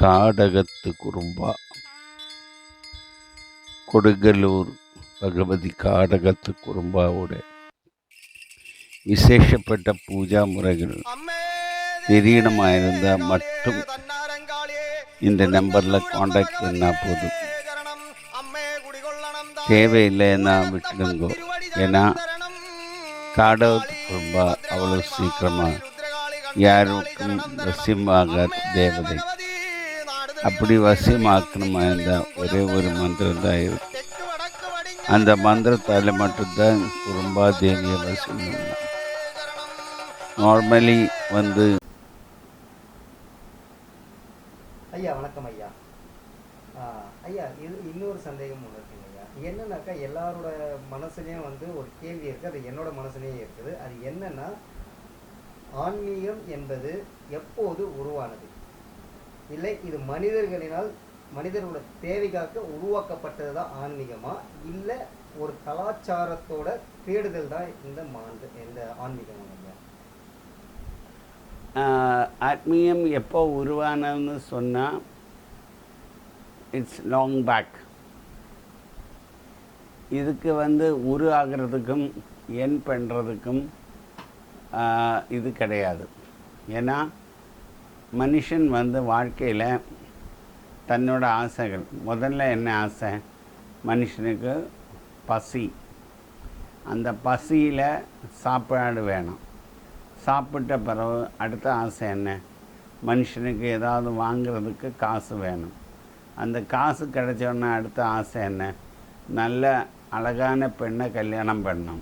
காடகத்து குறும்பா. கொடுங்கலூர் பகவதி காடகத்து குறும்பாவோட விசேஷப்பட்ட பூஜா முறைகள் திடீரமாக இருந்தால் மட்டும் இந்த நம்பரில் காண்டாக்ட் பண்ணால் போதும். தேவையில்லைன்னா விட்டுடுங்கோ. ஏன்னா காடகத்து குறும்பா அவ்வளோ சீக்கிரமாக யாருக்கும் வசியமாக தேவதை. அப்படி வசியமாக்கணுமா இருந்தால் ஒரே ஒரு மந்திரம் தான் இருக்கு. அந்த மந்திரத்தால் மட்டும்தான் குறும்பா தேவியை வசியம் நார்மலி வந்து ஐயா வணக்கம் ஐயா. ஐயா இது இன்னொரு சந்தேகம் ஒன்று இருக்குங்க ஐயா. என்னன்னாக்கா எல்லாரோட மனசுலேயும் வந்து ஒரு கேள்வி இருக்குது அது என்னோட மனசுலேயும் இருக்குது. அது என்னன்னா ஆன்மீகம் என்பது எப்போது உருவானது? இல்லை இது மனிதர்களினால் மனிதர்களோட தேவைக்காக உருவாக்கப்பட்டது தான் ஆன்மீகமா? இல்லை ஒரு கலாச்சாரத்தோட தேடுதல் தான் இந்த மாந்த இந்த ஆன்மீகம் ஆத்மீயம் எப்போ உருவானதுன்னு சொன்னால் இட்ஸ் லாங் பேக் இதுக்கு வந்து உரு ஆகிறதுக்கும் என் பண்ணுறதுக்கும் இது கிடையாது. ஏன்னா மனுஷன் வந்து வாழ்க்கையில் தன்னோட ஆசைகள். முதல்ல என்ன ஆசை? மனுஷனுக்கு பசி. அந்த பசியில் சாப்பாடு வேணும். சாப்பிட்ட பிறகு அடுத்த ஆசை என்ன? மனுஷனுக்கு ஏதாவது வாங்குறதுக்கு காசு வேணும். அந்த காசு கிடைச்சோடனே அடுத்த ஆசை என்ன? நல்ல அழகான பெண்ணை கல்யாணம் பண்ணணும்.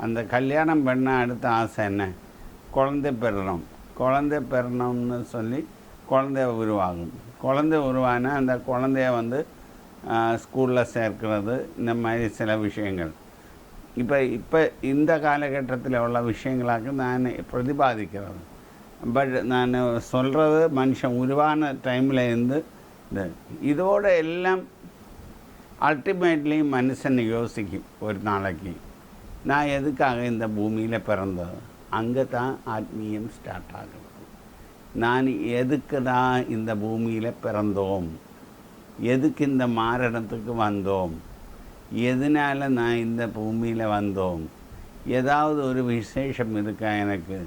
அந்த கல்யாணம் பண்ண அடுத்த ஆசை என்ன? குழந்தை பெறணும் குழந்தை பெறணும்னு சொல்லி குழந்தை உருவாகும். குழந்தை உருவானா அந்த குழந்தைய வந்து ஸ்கூலில் சேர்க்கிறது இந்த மாதிரி சில விஷயங்கள். இப்போ இப்போ இந்த காலகட்டத்தில் உள்ள விஷயங்களாக நான் பிரதிபாதிக்கிறது. பட் நான் சொல்கிறது மனுஷன் உருவான டைமில் இருந்து இது இதோட எல்லாம் அல்டிமேட்லி மனுஷன் யோசிக்கும் ஒரு நாளைக்கு. நான் எதுக்காக இந்த பூமியில் பிறந்தது? அங்கே தான் ஆத்மீயம் ஸ்டார்ட் ஆகுது. நான் எதுக்கு தான் இந்த பூமியில் பிறந்தோம்? எதுக்கு இந்த மாரடத்துக்கு வந்தோம்? எதனால் நான் இந்த பூமியில் வந்தோம்? ஏதாவது ஒரு விசேஷம் இருக்கா எனக்கு?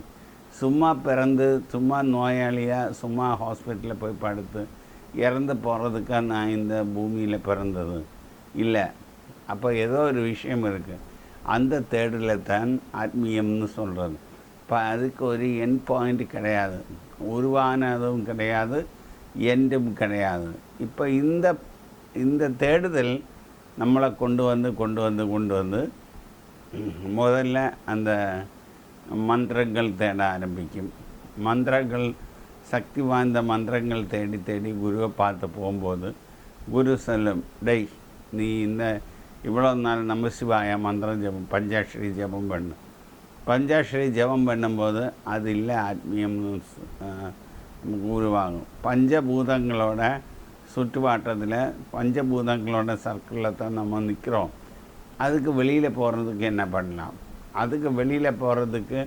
சும்மா பிறந்து சும்மா நோயாளியாக சும்மா ஹாஸ்பிட்டலில் போய் படுத்து இறந்து போகிறதுக்காக நான் இந்த பூமியில் பிறந்தது? இல்லை. அப்போ ஏதோ ஒரு விஷயம் இருக்குது அந்த தேடலை தான் ஆத்மீயம்னு சொல்கிறது இப்போ அதுக்கு ஒரு என் பாயிண்ட் கிடையாது. உருவானதும் கிடையாது எண்டும் கிடையாது. இப்போ இந்த இந்த தேடுதல் நம்மளை கொண்டு வந்து கொண்டு வந்து கொண்டு வந்து முதல்ல அந்த மந்திரங்கள் தேட ஆரம்பிக்கும். மந்திரங்கள் சக்தி வாய்ந்த மந்திரங்கள் தேடி தேடி குருவை பார்த்து போகும்போது குரு சொல்லும் டெய் நீ இந்த இவ்வளோ நாள் நமசிவாய மந்திரம் ஜபம் பஞ்சாட்சரி ஜபம் பண்ணு. பஞ்சாட்சரி ஜபம் பண்ணும்போது அது இல்லை ஆத்மீயம்னு உருவாகும். பஞ்சபூதங்களோட சுற்றுவாட்டத்தில் பஞ்சபூதங்களோட சர்க்கிளில் தான் நம்ம நிற்கிறோம் அதுக்கு வெளியில் போகிறதுக்கு என்ன பண்ணலாம்? அதுக்கு வெளியில் போகிறதுக்கு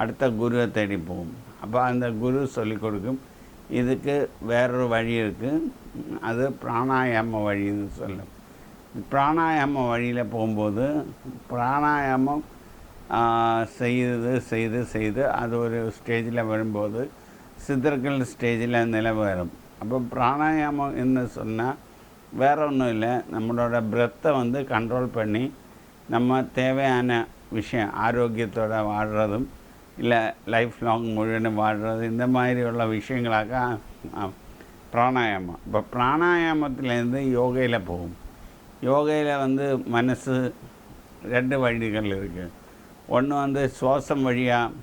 அடுத்த குருவை தேடி போகும். அப்போ அந்த குரு சொல்லிக் கொடுக்கும் இதுக்கு வேறொரு வழி இருக்குது அது பிராணாயாம வழின்னு சொல்லும். பிராணாயாம வழியில் போகும்போது பிராணாயாமம் செய்து செய்து செய்து அது ஒரு ஸ்டேஜில் வரும்போது சித்தர்கள் ஸ்டேஜில் நிலை வரும் அப்போ பிராணாயாமம் என்ன சொன்னால் வேற ஒன்றும் இல்லை. நம்மளோட பிரெத்தை வந்து கண்ட்ரோல் பண்ணி நம்ம தேவையான விஷயம் ஆரோக்கியத்தோடு வாழ்கிறதும் இல்லை லைஃப் லாங் முழுவதும் வாழ்கிறது இந்த மாதிரி உள்ள விஷயங்களாக பிராணாயாமம். இப்போ பிராணாயாமத்துலேருந்து யோகையில் போகும். யோகையில் வந்து மனசு ரெண்டு வழிகள் இருக்குது ஒன்று வந்து சுவாசம் வழியாக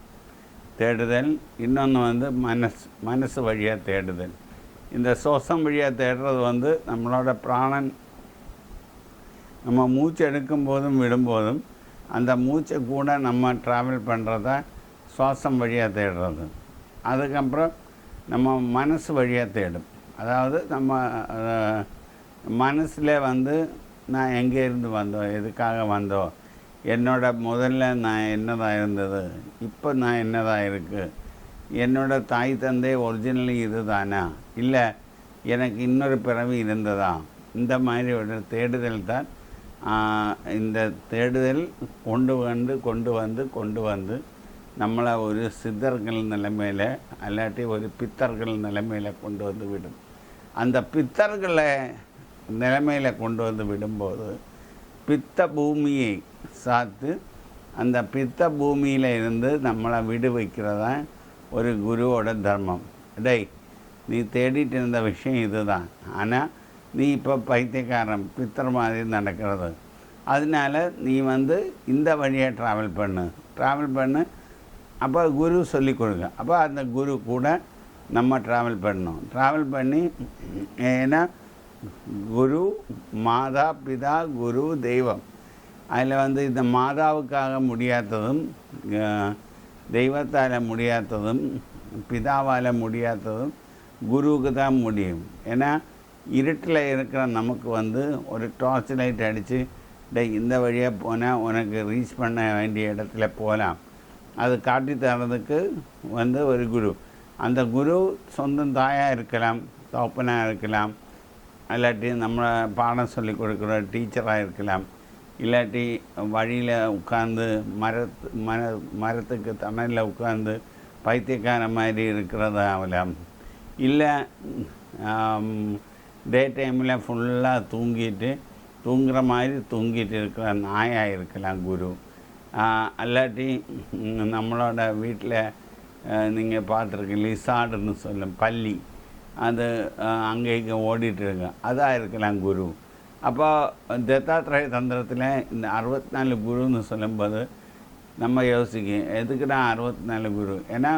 தேடுதல் இன்னொன்று வந்து மனசு மனசு வழியாக தேடுதல். இந்த சுவாசம் வழியாக தேடுறது வந்து நம்மளோட பிராணன் நம்ம மூச்சு எடுக்கும் போதும் விடும்போதும் அந்த மூச்சை கூட நம்ம ட்ராவல் பண்ணுறத சுவாசம் வழியாக தேடுறது. அதுக்கப்புறம் நம்ம மனசு வழியாக தேடும். அதாவது நம்ம மனசில் வந்து நான் எங்கே இருந்து வந்தோம் எதுக்காக வந்தோம் என்னோட முதல்ல நான் என்னதாக இருந்தது? இப்போ நான் என்னதாக இருக்குது என்னோட தாய் தந்தை ஒரிஜினலி இது தானா இல்லை எனக்கு இன்னொரு பிறவி இருந்ததா? இந்த மாதிரி ஒரு தேடுதல் தான் இந்த தேடுதல் கொண்டு வந்து கொண்டு வந்து கொண்டு வந்து நம்மளை ஒரு சித்தர்கள் நிலைமையில் அல்லாட்டி ஒரு பித்தர்கள் நிலைமையில் கொண்டு வந்து விடும். அந்த பித்தர்களை நிலைமையில் கொண்டு வந்து விடும்போது பித்த பூமியை சாத்து அந்த பித்த பூமியில் இருந்து நம்மளை விடுவிக்கிறதா ஒரு குருவோட தர்மம். டேய் நீ தேடிட்டு இருந்த விஷயம் இதுதான். ஆனால் நீ இப்போ பைத்தியக்காரன் பித்தர் மாதிரி நடக்கிறது. அதனால நீ வந்து இந்த வழியை ட்ராவல் பண்ணு. ட்ராவல் பண்ணு. அப்போ குரு சொல்லி கொடுங்க. அப்போ அந்த குரு கூட நம்ம ட்ராவல் பண்ணணும். ட்ராவல் பண்ணி ஏன்னா குரு மாதா பிதா குரு தெய்வம். அதில் வந்து இந்த மாதாவுக்காக முடியாததும் தெய்வத்தால் முடியாததும் பிதாவால் முடியாததும் குருவுக்கு தான் முடியும். ஏன்னா இருட்டில் இருக்கிற நமக்கு வந்து ஒரு டார்ச் லைட் அடித்து டே இந்த வழியாக போனால் உனக்கு ரீச் பண்ண வேண்டிய இடத்துல போகலாம் அது காட்டி தரதுக்கு வந்து ஒரு குரு. அந்த குரு சொந்தம் தாயாக இருக்கலாம் தோப்பனாக இருக்கலாம் இல்லாட்டி நம்மளை பாடம் சொல்லி கொடுக்குற டீச்சராக இருக்கலாம். இல்லாட்டி வழியில் உட்காந்து மரத்து மர மரத்துக்கு தணலில் உட்காந்து பைத்தியக்கார மாதிரி இருக்கிறதா இல்லை டே டைமில் ஃபுல்லாக தூங்கிட்டு தூங்குற மாதிரி தூங்கிட்டு இருக்கிற நாயாக இருக்கலாம் குரு. அல்லாட்டி நம்மளோட வீட்டில் நீங்கள் பார்த்துருக்க லிசார்டுன்னு சொல்லும் பள்ளி. அது அங்கே இங்கே ஓடிட்டு இருக்கு. அதாக இருக்கலாம் குரு. அப்போ தத்தாத்திரய தந்திரத்தில் இந்த அறுபத்தி நாலு குருன்னு சொல்லும்போது நம்ம யோசிக்கும் எதுக்குடா அறுபத்தி நாலு குரு? ஏன்னா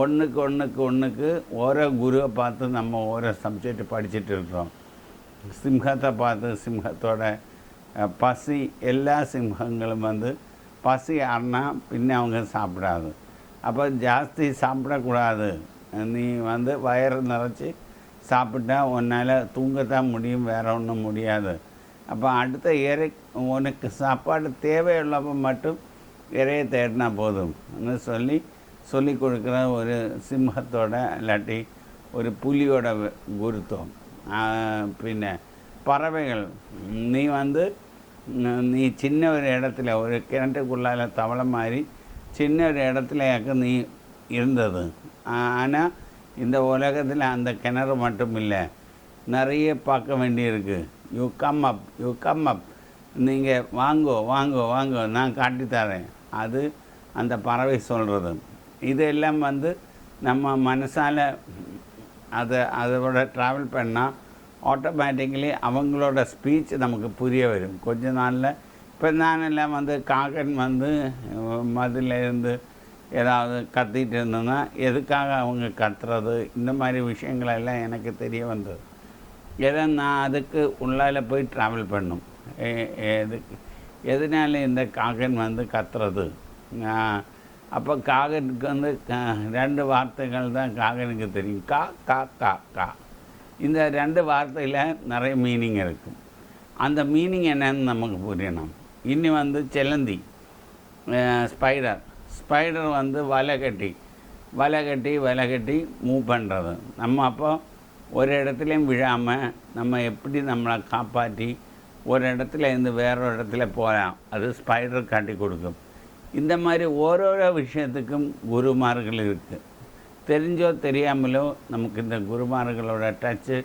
ஒன்றுக்கு ஒன்றுக்கு ஒன்றுக்கு ஓரோ குருவை பார்த்து நம்ம ஓரோ சப்ஜெக்ட் படிச்சுட்டு இருக்கிறோம் சிம்ஹத்தை பார்த்து சிம்ஹத்தோட பசி எல்லா சிம்ஹங்களும் வந்து பசி ஆடினா பின்ன அவங்க சாப்பிடாது. அப்போ ஜாஸ்தி சாப்பிடக்கூடாது. நீ வந்து வயிறு நிறைச்சி சாப்பிட்டா உன்னால் தூங்கத்தான் முடியும் வேற ஒன்றும் முடியாது. அப்போ அடுத்த இறை உனக்கு சாப்பாடு தேவையுள்ளப்போ மட்டும் இறையை தேடினா போதும்னு சொல்லி சொல்லி கொடுக்குற ஒரு சிம்மத்தோட இல்லாட்டி ஒரு புலியோட வ- குருத்துவம் பின்ன பறவைகள். நீ வந்து நீ சின்ன ஒரு இடத்துல ஒரு கிணற்றுக்குள்ளால தவளை மாதிரி சின்ன ஒரு இடத்துலயாக்க நீ இருந்தது. ஆனால் இந்த உலகத்தில் அந்த கிணறு மட்டும் இல்லை நிறைய பார்க்க வேண்டியிருக்கு. You come up you come up நீங்கள் வாங்கோ வாங்கோ வாங்கோ நான் காட்டித்தரேன் அது அந்த பறவை சொல்கிறது இதெல்லாம் வந்து நம்ம மனசால் அதை அதோட ட்ராவல் பண்ணால் ஆட்டோமேட்டிக்கலி அவங்களோட ஸ்பீச் நமக்கு புரிய வரும். கொஞ்ச நாளில் இப்போ நானெல்லாம் வந்து காகன் வந்து மதிலிருந்து இருந்து ஏதாவது கத்திட்டு இருந்தேன்னா எதுக்காக அவங்க கத்துறது? இந்த மாதிரி விஷயங்களெல்லாம் எனக்கு தெரிய வந்தது. ஏதோ நான் அதுக்கு உள்ளால் போய் ட்ராவல் பண்ணும். எதுக்கு எதனால இந்த காகன் வந்து கத்துறது? அப்போ காகனுக்கு வந்து க- ரெண்டு வார்த்தைகள் தான் காகனுக்கு தெரியும். கா கா கா கா. இந்த ரெண்டு வார்த்தையில் நிறைய மீனிங் இருக்கும். அந்த மீனிங் என்னன்னு நமக்கு புரியணும். இனி வந்து செலந்தி ஸ்பைடர் ஸ்பைடர் வந்து வலை கட்டி வலை கட்டி வலை கட்டி மூவ் பண்ணுறது நம்ம அப்போ ஒரு இடத்துலையும் விழாமல் நம்ம எப்படி நம்மளை காப்பாற்றி ஒரு இடத்துல இருந்து வேறொரு இடத்துல போகலாம். அது ஸ்பைடர் காட்டி கொடுக்கும். இந்த மாதிரி ஓரோரோ விஷயத்துக்கும் குருமார்கள் இருக்குது தெரிஞ்சோ தெரியாமலோ நமக்கு இந்த குருமார்களோட டச்சு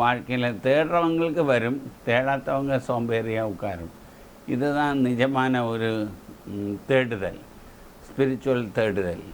வாழ்க்கையில் தேடுறவங்களுக்கு வரும் தேடாதவங்க சோம்பேறியாக உட்காரும். இதுதான் நிஜமான ஒரு தேடுதல். தேடுதல் ஸ்பிரிச்சுவல் தேடுதல்